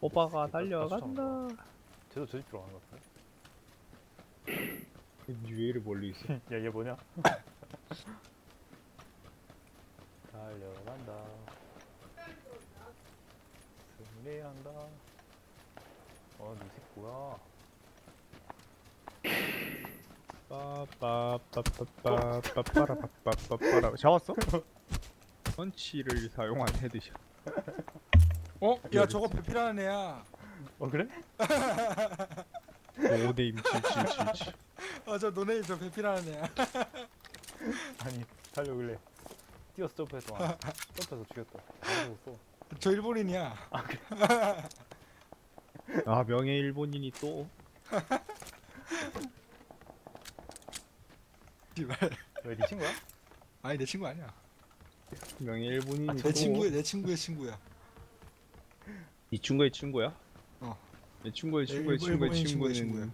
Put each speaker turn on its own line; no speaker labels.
오빠가
아,
달려간다.
쟤도 저 집 들어가는 것?
왜 이리 멀리 있어?
야, 얘 뭐냐? 달려간다. 승리한다. 어, 니 새끼 뭐야?
빠빠빠빠빠빠빠빠라 잡았어? 펀치를 사용한 헤드샷.
어? 야 저거 배필하는 애야
어, 그래?
5대임 7777.
아저 노네임 저 배필하는 애야
아니, 달려길래. 뛰어서 점프해서, 아, 점프해서 죽였다. 안 죽었어.
저 일본인이야
아 명예 일본인이 또
씨발.
왜, 니 친구야?
아니 내 친구 아니야
명예 일본인이
내
또.
친구의 내 친구의 친구야
이 친구의 친구야?
어.
내 친구의
내
친구의 친구의
친구의
친구는